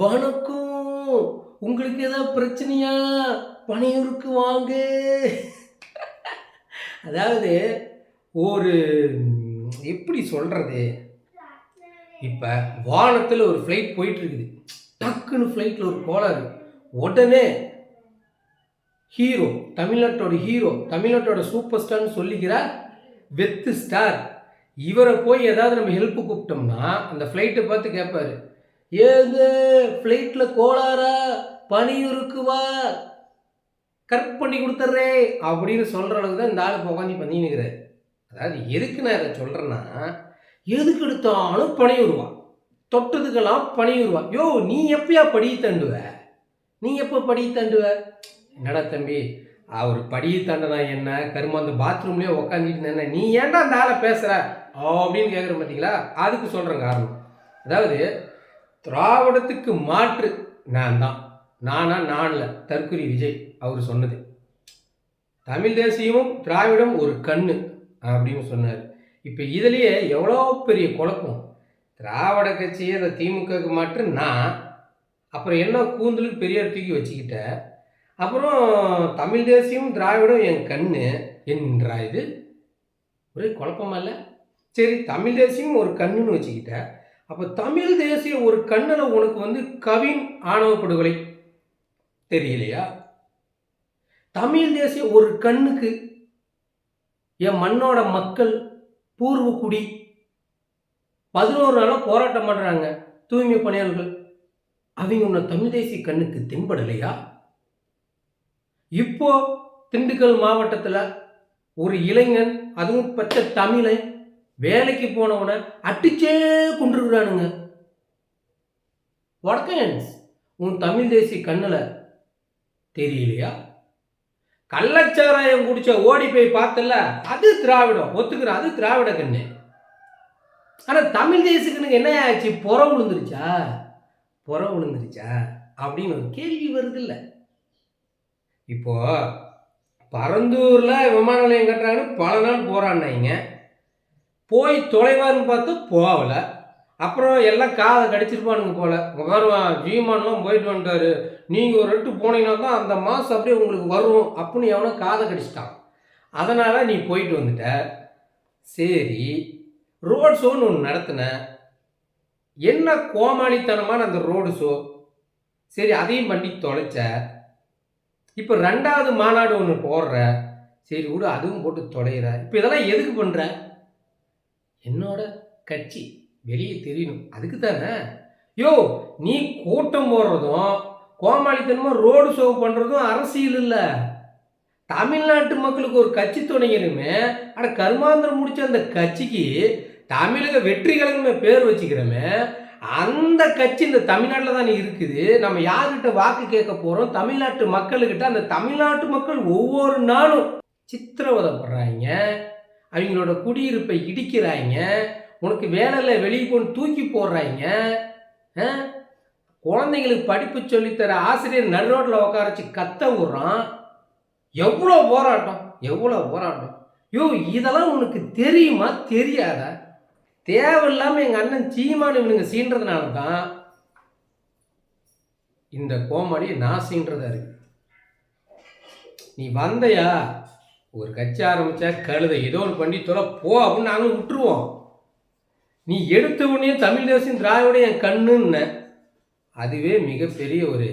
வணக்கம். உங்களுக்கு ஏதாவது பிரச்சனையா? பனையூருக்கு வாங்க. அதாவது ஒரு எப்படி சொல்கிறது இப்போ வானத்தில் ஒரு ஃப்ளைட் போயிட்டு இருக்குது டக்குன்னு ஃப்ளைட்டில் ஒரு கோளாறு. உடனே ஹீரோ தமிழ்நாட்டோட ஹீரோ தமிழ்நாட்டோட சூப்பர் ஸ்டார்னு சொல்லிக்கிறார் வெத்து ஸ்டார் இவரை போய் ஏதாவது நம்ம ஹெல்ப் கூப்பிட்டோம்னா அந்த ஃப்ளைட்டை பார்த்து கேட்பாரு ஏங்க ஃப்ளைட்டில் கோளாரா பனி இருக்குவா கரெக்ட் பண்ணி கொடுத்துட்றே அப்படின்னு சொல்கிற அளவுக்கு தான் இந்த ஆள் இப்போ உட்காந்து பண்ணினுக்கிறாரு அதாவது எதுக்கு நான் இதை சொல்கிறேன்னா எதுக்கு எடுத்தாலும் பனி வருவா தொட்டதுக்கெல்லாம் பனி வருவா யோ நீ எப்பயா படி தண்டுவ? நீ எப்போ படி தண்டுவ? என்னடா தம்பி அவர் படி தாண்டனா என்ன? கருமா அந்த பாத்ரூம்லேயே உக்காந்துட்டு என்ன நீ ஏன்டா அந்த ஆளை பேசுகிற அப்படின்னு கேட்குற பார்த்தீங்களா அதுக்கு சொல்கிறேன் காரணம். அதாவது திராவிடத்துக்கு மாற்று. நான் தான் நானா நானில். தற்குறி விஜய் அவர் சொன்னது. தமிழ் தேசியமும் திராவிடம் ஒரு கண்ணு அப்படின்னு சொன்னார். இப்போ இதுலேயே எவ்வளோ பெரிய குழப்பம். திராவிட கட்சியை அந்த திமுகவுக்கு மாற்று நான் அப்புறம் என்ன கூந்தலுக்கு பெரியார் தூக்கி வச்சுக்கிட்ட அப்புறம் தமிழ் தேசியம் திராவிடம் என் கண்ணு என்றா இது? ஒரே குழப்பமா இல்லை? சரி தமிழ் தேசியம் ஒரு கண்ணுன்னு வச்சுக்கிட்டேன். அப்போ தமிழ் தேசிய ஒரு கண்ணில் உனக்கு வந்து கவின் ஆணவ படுகொலை தெரியலையா? தமிழ் தேசிய ஒரு கண்ணுக்கு என் மண்ணோட மக்கள் பூர்வக்குடி பதினோரு நாளாக போராட்டம் பண்ணுறாங்க தூய்மை பணியாளர்கள். அவங்க உன்னை தமிழ் தேசிய கண்ணுக்கு தென்படலையா? இப்போ திண்டுக்கல் மாவட்டத்தில் ஒரு இளைஞன் அதுவும் பச்சை தமிழை வேலைக்கு போனவனை அடிச்சே கொண்டிருக்கிறானுங்க வடக்கன்ஸ் உன் தமிழ் தேசிய கண்ணில் தெரியலையா? கள்ளச்சாராயம் குடிச்ச ஓடி போய் பார்த்தல அது திராவிடம். ஒத்துக்கிற அது திராவிட கண்ணு. ஆனால் தமிழ் தேசிக்கனுக்கு என்ன ஆச்சு? புற விழுந்துருச்சா புற விழுந்துருச்சா அப்படின்னு ஒரு கேள்வி வருது இப்போ பரந்தூரில் விமான நிலையம் கட்டுறாங்கன்னு பல நாள் போராடினாங்க. போய் தொலைவார்னு பார்த்து போகல. அப்புறம் எல்லாம் காதை கடிச்சிருப்பானுங்க போல. இங்க வருவான் ஜீமான்லாம் போயிட்டு வந்துட்டாரு. நீங்கள் ஒரு ரெட்டு போனீங்கன்னா தான் அந்த மாதம் அப்படியே உங்களுக்கு வரும் அப்படின்னு எவனோ காதை கடிச்சிட்டான். அதனால் நீ போயிட்டு வந்துட்ட. சரி ரோட் ஷோன்னு ஒன்று நடத்தினேன் என்ன கோமாளித்தனமான அந்த ரோடு ஷோ சரி அதையும் பண்ணி தொலைச்ச. இப்போ ரெண்டாவது மாநாடு ஒன்று போடுற. சரி விடு அதுவும் போட்டு தொலைகிற இப்போ இதெல்லாம் எதுக்கு பண்ணுற என்னோட கட்சி வெளியே தெரியணும். அதுக்கு தானே யோ நீ கூட்டம் போடுறதும் கோமாளித்தனமாக ரோடு ஷோ பண்ணுறதும் அரசியல் இல்லை. தமிழ்நாட்டு மக்களுக்கு ஒரு கட்சி துணைங்கணுமே ஆனால் கருமாந்திரம் முடிச்ச அந்த கட்சிக்கு தமிழக வெற்றி கழகமே பேர் வச்சுக்கிறோமே அந்த கட்சி இந்த தமிழ்நாட்டில் தான் இருக்குது. நம்ம யார்கிட்ட வாக்கு கேட்க போகிறோம் தமிழ்நாட்டு மக்களுக்கிட்ட அந்த தமிழ்நாட்டு மக்கள் ஒவ்வொரு நாளும் சித்திரவதைப்படுறாங்க அவங்களோட குடியிருப்பை இடிக்கிறாங்க உனக்கு வேலையில் வெளியே கொண்டு தூக்கி போடுறாங்க குழந்தைங்களுக்கு படிப்பு சொல்லித்தர ஆசிரியர் நடுரோட்டில் உட்கார வச்சு கத்த விடுறான். எவ்வளோ போராட்டம் எவ்வளோ போராட்டம். யோ இதெல்லாம் உனக்கு தெரியுமா? தெரியாத? தேவையில்லாமல் எங்கள் அண்ணன் சீமான் இவனுங்க சீன்றதுனால தான் இந்த கோமாளியை நான் சீன்றதா இருக்கு. நீ வந்தையா? ஒரு கட்சி ஆரம்பித்தா கழுத ஏதோ ஒரு பண்ணி தொலை போ அப்படின்னு நாங்களும் விட்டுருவோம். நீ எடுத்த உடனே தமிழ் தேசம் திராவிட என் கண்ணுன்ன அதுவே மிகப்பெரிய ஒரு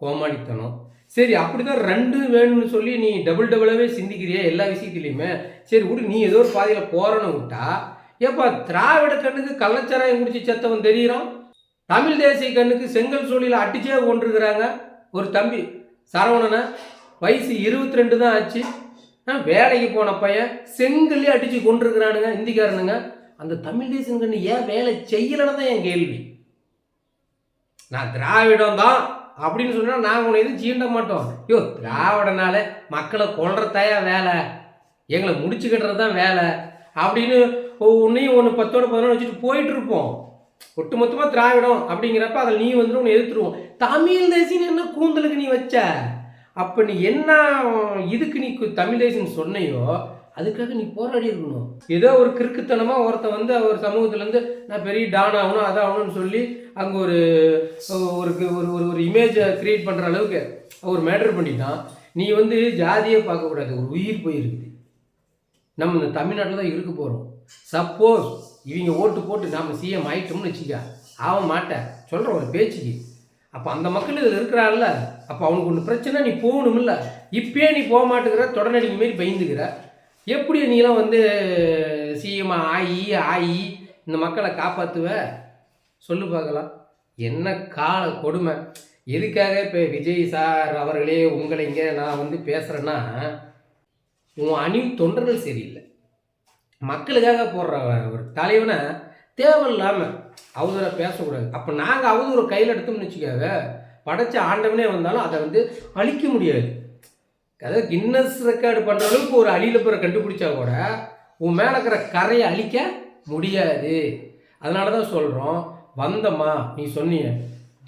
கோமாளித்தனம். சரி அப்படிதான் ரெண்டு வேணும்னு சொல்லி நீ டபுள் டபுளாகவே சிந்திக்கிறியா எல்லா விஷயத்துலையுமே. சரி விடு நீ ஏதோ ஒரு பாதையில் போறன்னு விட்டா ஏப்பா திராவிட கண்ணுக்கு கள்ளச்சாராயம் குடிச்சு செத்தவன் தெரியிறோம்? தமிழ் தேசிய கண்ணுக்கு செங்கல் சூழலில் அடிச்சே கொண்டிருக்கிறாங்க ஒரு தம்பி சரவணனை. வயசு இருபத்தி ரெண்டு தான் ஆச்சு. வேலைக்கு போன பையன் செங்கல்லே அடித்து கொண்டிருக்கிறானுங்க இந்திக்காரனுங்க. அந்த தமிழ் தேசியம் கண்ணு ஏன் வேலை செய்யலைன்னு தான் என் கேள்வி. நான் திராவிடம் தான் அப்படின்னு சொன்னால் நாங்கள் உன்னை எதுவும் சீண்ட மாட்டோம். ஐயோ திராவிடனால மக்களை கொள்றதாயா வேலை? எங்களை முடிச்சு கட்டுறது தான் வேலை. அப்படின்னு உன்னையும் ஒன்று பத்தோடு பதினொன்று வச்சுட்டு போயிட்டு இருப்போம். ஒட்டுமொத்தமாக திராவிடம் அப்படிங்கிறப்ப அதில் நீ வந்துட்டு உன்னை எதிர்த்துருவோம். தமிழ் தேசியம் என்ன கூந்தலுக்கு நீ வச்ச? அப்போ நீ என்ன இதுக்கு நீ தமிழேசன் சொன்னையோ அதுக்காக நீ போராடி இருக்கணும். ஏதோ ஒரு கிறுக்குத்தனமாக ஒருத்தன் வந்து அவர் சமூகத்துலேருந்து நான் பெரிய டான் ஆகணும் அதாகணும்னு சொல்லி அங்கே ஒரு ஒரு ஒரு ஒரு இமேஜை க்ரியேட் பண்ணுற அளவுக்கு ஒரு மேட்டர் பண்ணிட்டான். நீ வந்து ஜாதியே பார்க்கக்கூடாது ஒரு உயிர் போயிருக்குது நம்ம இந்த தமிழ்நாட்டில் தான் இருக்க போகிறோம் சப்போஸ் இவங்க ஓட்டு போட்டு நாம் சிஎம் ஆயிட்டோம்னு வச்சுக்க ஆக மாட்டேன். சொல்கிறேன் ஒரு பேச்சுக்கு. அப்போ அந்த மக்கள் இதில் இருக்கிறாள்ல அப்போ அவனுக்கு ஒன்று பிரச்சனை நீ போகணுமில்ல. இப்பயே நீ போக மாட்டேங்கிற தொடர்நடிக்கு மாரி பயந்துக்கிற. எப்படி நீலாம் வந்து சிஎம் ஆயி ஆயி இந்த மக்களை காப்பாற்றுவ சொல்லு பார்க்கலாம். என்ன கால கொடுமை. எதுக்காக இப்போ விஜய் சார் அவர்களே உங்களை இங்கே நான் வந்து பேசுகிறேன்னா உன் அணி தொண்டர்கள் சரியில்லை. மக்களுக்காக போடுற ஒரு தலைவனை தேவையில்லாமல் அவதூற பேசக்கூடாது. அப்போ நாங்கள் அவதூறு கையில் எடுத்தோம்னு வச்சுக்காக படைச்ச ஆண்டவனே வந்தாலும் அதை வந்து அழிக்க முடியாது. அதாவது கின்னஸ் ரெக்கார்டு பண்ணுற அளவுக்கு ஒரு அழியில் பிற கண்டுபிடிச்சா கூட உன் மேலே இருக்கிற கரையை அழிக்க முடியாது. அதனால தான் சொல்கிறோம் வந்தம்மா நீ சொன்னீங்க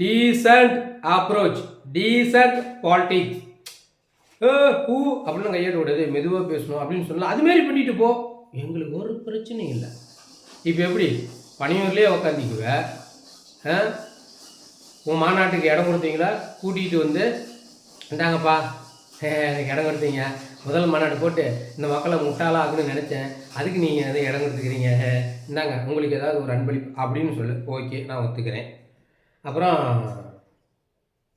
டீசன்ட் அப்ரோச் டீசன்ட் பாலிட்டிக்ஸ் ஏ ஹூ அப்படின்னு கையாட விடாது மெதுவாக பேசணும் அப்படின்னு சொல்லலாம். அதுமாரி பண்ணிட்டு போ. எங்களுக்கு ஒரு பிரச்சனையும் இல்லை. இப்போ எப்படி? பனியூர்லேயே உக்காந்திக்குவ. ஆ? உன் மாநாட்டுக்கு இடம் கொடுத்தீங்களா? கூட்டிகிட்டு வந்து இந்தாங்கப்பா எனக்கு இடம் கொடுத்தீங்க. முதல் மாநாடு போட்டு இந்த மக்களை முட்டாளாக ஆகுன்னு நினச்சேன். அதுக்கு நீங்கள் எதாவது இடம் கொடுத்துக்கிறீங்க? இந்தாங்க உங்களுக்கு ஏதாவது ஒரு அன்பளிப்பு அப்படின்னு சொல்லு. ஓகே நான் ஒத்துக்கிறேன். அப்புறம்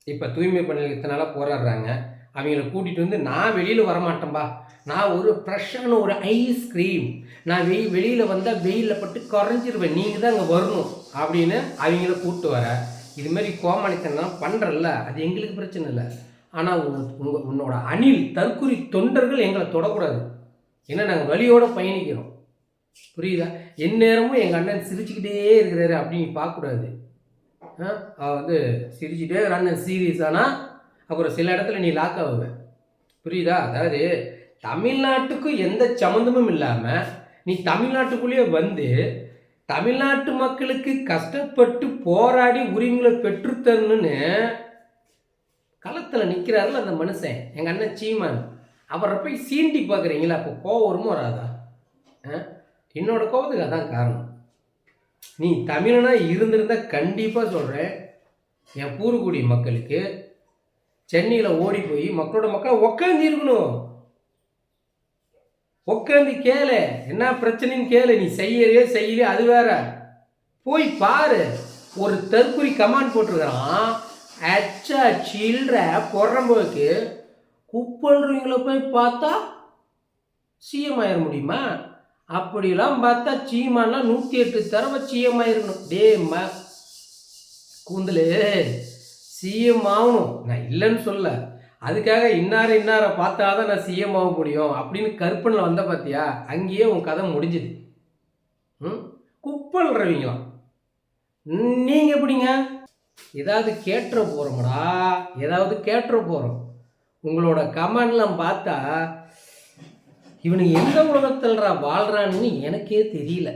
இப்போ தூய்மை பணிகள் இத்தனை நாளாக போராடுறாங்க. அவங்கள கூட்டிகிட்டு வந்து நான் வெளியில் வரமாட்டேன்பா. நான் ஒரு ஃப்ரெஷ்ஷான ஒரு ஐஸ்கிரீம் நான் வெய் வெளியில் வந்தால் வெயிலில் பட்டு குறைஞ்சிருவேன் நீங்கள் தான் அங்கே வரணும். அப்படின்னு அவங்கள கூப்பிட்டு வர. இதுமாரி கோமாளித்தனம் பண்ணுறல்ல அது எங்களுக்கு பிரச்சனை இல்லை. ஆனால் உங்கள் உன்னோட அணில் தற்குறி தொண்டர்கள் எங்களை தொடக்கூடாது. ஏன்னா நாங்கள் வழியோடு பயணிக்கிறோம். புரியுதா? எந்நேரமும் எங்கள் அண்ணன் சிரிச்சுக்கிட்டே இருக்கிறாரு அப்படின்னு பார்க்கக்கூடாது. ஆ? அவன் வந்து சிரிச்சுட்டே அண்ணன் சீரியஸ் ஆனால் அப்புறம் சில இடத்துல நீ லாக் ஆகுவ புரியுதா? அதாவது தமிழ்நாட்டுக்கும் எந்த சம்மந்தமும் இல்லாமல் நீ தமிழ்நாட்டுக்குள்ளேயே வந்து தமிழ்நாட்டு மக்களுக்கு கஷ்டப்பட்டு போராடி உரிமைகளை பெற்றுத்தரணும்னு களத்தில் நிற்கிறாருல அந்த மனுஷன். எங்கள் அண்ணன் சீமான். அவரை போய் சீண்டி பார்க்குறீங்களா? அப்போ கோவம் வருமோ வராதா? ஆ? என்னோட கோபத்துக்கு அதான் காரணம். நீ தமிழனா இருந்திருந்தால் கண்டிப்பாக சொல்கிறேன் என் பூர்வக்குடி மக்களுக்கு சென்னையில் ஓடி போய் மக்களோட மக்களை உக்காந்து இருக்கணும். உக்காந்து கேளு. என்ன பிரச்சனைன்னு கேளு. நீ செய்யலையே செய்யலையே அது வேற. போய் பாரு. ஒரு தற்குறி கமாண்ட் போட்டிருக்கிறான். அச்சா சில்ற பொறம்போக்கு. குப்பல்றவங்கள போய் பார்த்தா சிஎம் ஆயிட முடியுமா? அப்படிலாம் பார்த்தா சீமான்னா நூற்றி எட்டு தடவை சிஎம் ஆயிருக்கணும். டே ம கூந்தலு. சிஎம் ஆகணும். நான் இல்லைன்னு சொல்ல அதுக்காக இன்னார இன்னாரை பார்த்தா தான் நான் சிஎம் ஆக முடியும் அப்படின்னு கற்பனையில் வந்த பார்த்தியா அங்கேயே உன் கதை முடிஞ்சுது. ம்? குப்பல்றவங்களாம். நீங்கள் எப்படிங்க? ஏதாவது கேட்டுற போகிறோம்டா ஏதாவது கேட்டுற போகிறோம் உங்களோட கமெண்ட்லாம் பார்த்தா இவனுக்கு எந்த உலகத்தில்ரா வாழ்கிறான்னு எனக்கே தெரியல.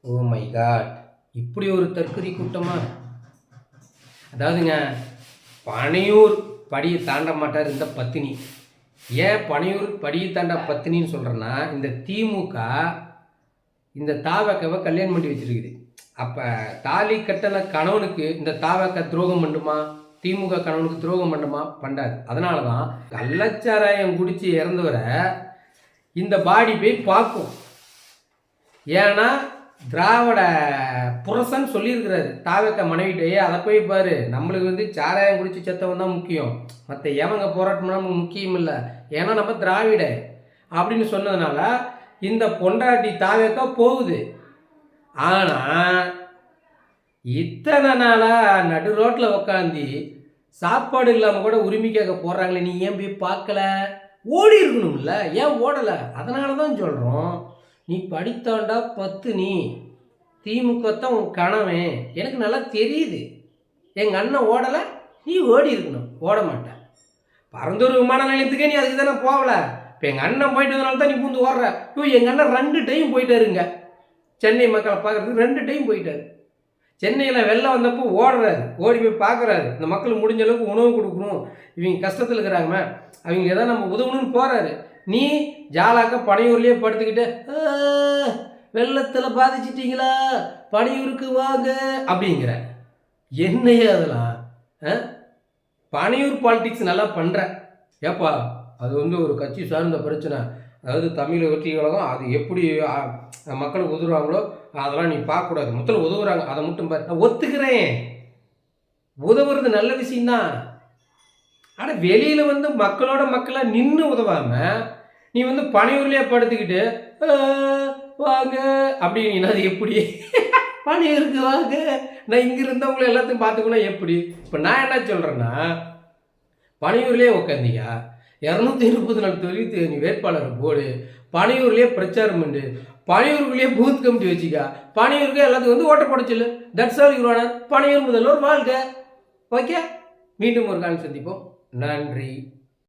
ஓ மை காட் இப்படி ஒரு தற்கொலை கூட்டமாக அதாவதுங்க பனையூர் படியை தாண்ட மாட்டார் இந்த பத்தினி. ஏன் பனையூர் படியை தாண்ட பத்தினின்னு சொல்கிறேன்னா இந்த திமுக இந்த தாவக்கவை கல்யாணம் பண்ணி வச்சிருக்குது. அப்போ தாலி கட்டின கணவனுக்கு இந்த தாவக்க துரோகம் பண்ணுமா? திமுக கணவனுக்கு துரோகம் பண்ணுமா? பண்ணாது. அதனால தான் கள்ளச்சாராயம் குடித்து இறந்தவரை இந்த பாடி போய் பார்க்கும். ஏன்னா திராவிட புரசன் சொல்லியிருக்கிறாரு தாவக்க மனைவிட்டையே அதை போய் பாரு. நம்மளுக்கு வந்து சாராயம் குடிச்சு செத்தவன் தான் முக்கியம். மற்ற எவங்க போராட்டம் நமக்கு முக்கியம் இல்லை. ஏன்னா நம்ம திராவிட. அப்படின்னு சொன்னதுனால இந்த பொண்டாட்டி தாவேக்கா போகுது. ஆனால் இத்தனை நாளாக நடு ரோட்டில் உக்காந்து சாப்பாடு இல்லாமல் கூட உரிமை கேட்க போடுறாங்களே நீ ஏன் போய் பார்க்கல? ஓடி இருக்கணும்ல ஏன் ஓடலை? அதனால தான் சொல்கிறோம் நீ படித்தாண்டா பத்து நீ. திமுக தான் உன் கணவன் எனக்கு நல்லா தெரியுது. எங்கள் அண்ணன் ஓடலை நீ ஓடி இருக்கணும். ஓட மாட்டேன். பரந்தூர் விமான நிலையத்துக்கே நீ அதுக்கு தானே போகல. இப்போ எங்கள் அண்ணன் போயிட்டு வந்தனால தான் நீ பூந்து ஓடுற. ஐயோ எங்கள் அண்ணன் ரெண்டு டைம் போயிட்டாருங்க. சென்னை மக்களை பார்க்கறதுக்கு ரெண்டு டைம் போயிட்டாரு. சென்னையில் வெள்ளம் வந்தப்போ ஓடுறாரு. ஓடி போய் பார்க்குறாரு. இந்த மக்கள் முடிஞ்ச அளவுக்கு உணவு கொடுக்கணும். இவங்க கஷ்டத்தில் இருக்கிறாங்க அவங்க எதாவது நம்ம உதவணும்னு போகிறாரு நீ ஜாலாக்க பனையூர்லேயே படுத்துக்கிட்டு வெள்ளத்தில் பாதிச்சிட்டிங்களா? பனையூருக்கு வாங்க அப்படிங்கிற. என்னையே அதெல்லாம் ஆ? பனையூர் பாலிடிக்ஸ் நல்லா பண்ணுற ஏப்பா அது வந்து ஒரு கட்சி சார்ந்த பிரச்சனை. அதாவது தமிழ் வெற்றி கழகம் அது எப்படி மக்களுக்கு உதவுறாங்களோ அதெல்லாம் நீ பார்க்கக்கூடாது. முதல்ல உதவுறாங்க. அதை மட்டும் பாரு. நான் ஒத்துக்கிறேன். உதவுறது நல்ல விஷயம்தான். ஆனால் வெளியில் வந்து மக்களோட மக்களாக நின்று உதவாமல் நீ வந்து பனையூர்லேயே படுத்துக்கிட்டு வாங்க அப்படின்னு அது எப்படி? பனையூருக்கு வாங்க. நான் இங்கே இருந்தவங்களை எல்லாத்தையும் பார்த்துக்கணும் எப்படி? இப்போ நான் என்ன சொல்கிறேன்னா பனையூர்லேயே உட்காந்தியா இரநூத்தி இருபத்தி நாலு தொகுதி நீ வேட்பாளர் போடு. பனையூர்லேயே பிரச்சாரம் பண்ணு. பனையூருக்குள்ளேயே பூத் கமிட்டி வச்சுக்கா. பனையூருக்கு எல்லாத்துக்கும் வந்து ஓட்ட போட சொல்லு. தட்ஸ் ஆல் யுவர் பனையூர் முதல்வர் வாழ்க. ஓகே மீண்டும் ஒரு காலம் சந்திப்போம். நன்றி.